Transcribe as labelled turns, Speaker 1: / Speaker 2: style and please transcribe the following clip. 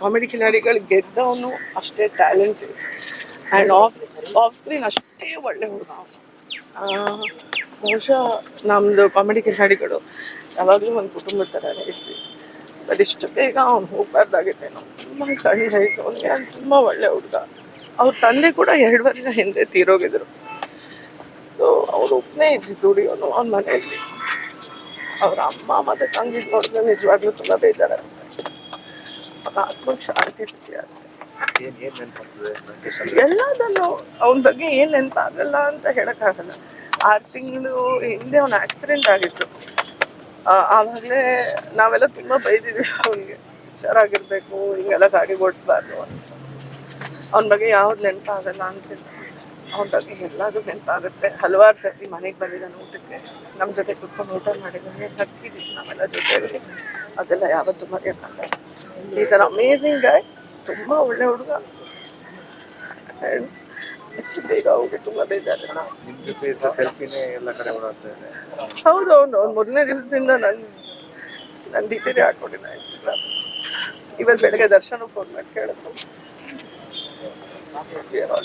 Speaker 1: Comedy ಕಿಲಾಡಿಗಳು ಗೆದ್ದವನು ಅಷ್ಟೇ talent and off off screen ಅಷ್ಟೇ ಒಳ್ಳೆ ಹುಡುಗ ಬಹುಶಃ ನಮ್ಮದು ಕಾಮಿಡಿ ಕಿಲಾಡಿಗಳು ಯಾವಾಗಲೂ ಒಂದು ಕುಟುಂಬದ ಥರನೇ ಇರ್ತೀವಿ. ಬಟ್ ಇಷ್ಟು ಬೇಗ ಅವ್ನು ಹೋಗ್ಬಾರ್ದಾಗಿತ್ತೇನೋ ತುಂಬ ಸಣ್ಣ ವಯಸ್ಸು ಅವನಿಗೆ ತುಂಬ ಒಳ್ಳೆ ಹುಡುಗ. ಅವ್ರ ತಂದೆ ಕೂಡ ಎರಡು ವರ್ಷ ಹಿಂದೆ ತೀರೋಗಿದ್ರು. ಸೊ ಅವ್ರು ಒಬ್ಬನೇ ಇದ್ದು ದುಡಿಯೋನು ಅವ್ನ ಮನೆಯಲ್ಲಿ. ಅವ್ರ ಅಮ್ಮ ಮತ್ತೆ ತಂಗಿ ನೋಡಿದ್ರೆ ನಿಜವಾಗ್ಲೂ ತುಂಬ ಬೇಜಾರಾಗುತ್ತೆ ಆತ್ಮಕ್ಕೆ ಶಾಂತಿ ಸಿಕ್ಕಿ ಅಷ್ಟೇ. ಎಲ್ಲದನ್ನು ಅವನ ಬಗ್ಗೆ ಏನ್ ನೆನಪಾಗಲ್ಲ ಅಂತ ಹೇಳಕ್ಕಾಗಲ್ಲ. ಆರು ತಿಂಗಳು ಹಿಂದೆ ಅವನ ಆಕ್ಸಿಡೆಂಟ್ ಆಗಿತ್ತು. ಆವಾಗ್ಲೇ ನಾವೆಲ್ಲ ತುಂಬಾ ಬೈದಿದ್ವಿ ಅವನಿಗೆ. ಹುಷಾರಾಗಿರ್ಬೇಕು ಹಿಂಗೆಲ್ಲ ಗಾಡಿ ಓಡಿಸ್ಬಾರ್ದು ಅಂತ. ಅವನ ಬಗ್ಗೆ ಯಾವ್ದು ನೆನಪಾಗಲ್ಲ ಅಂತಿಲ್ಲ. ಅವನ ಬಗ್ಗೆ ಎಲ್ಲದೂ ನೆನಪಾಗುತ್ತೆ. ಹಲವಾರು ಸರ್ತಿ ಮನೆಗೆ ಬಂದಿದ್ದಾನೆ ಊಟಕ್ಕೆ. ನಮ್ಮ ಜೊತೆ ಕುತ್ಕೊಂಡು ಊಟ ಮಾಡಿದ್ದಾನೆ. ನಕ್ಕಿದ್ವಿ ನಾವೆಲ್ಲ ಜೊತೆಯಲ್ಲಿ. ಅದೆಲ್ಲ ಯಾವತ್ತೂ ಮರೆಯೋಕ್ಕಾಗಲ್ಲ. ಈಸ್ ಅನ್ ಅಮೇಝಿಂಗ್ ಗಾಯ್ ತುಂಬ ಒಳ್ಳೆ ಹುಡುಗ. ಎಷ್ಟು ಬೇಗ ಹೋಗಿ ತುಂಬ ಬೇಜಾರು. ಹೌದು ಅವ್ನು ಅವ್ನು ಮೊದಲನೇ ದಿವಸದಿಂದ ನನ್ನ ನಾನು ಡಿಟೇಲಿ ಹಾಕೊಂಡಿದ್ದ ಇನ್ಸ್ಟಾಗ್ರಾಮ್ ಇವತ್ತು ಬೆಳಗ್ಗೆ ದರ್ಶನ ಫೋನ್ ಮಾಡಿ ಕೇಳಿದ್ರು. All are all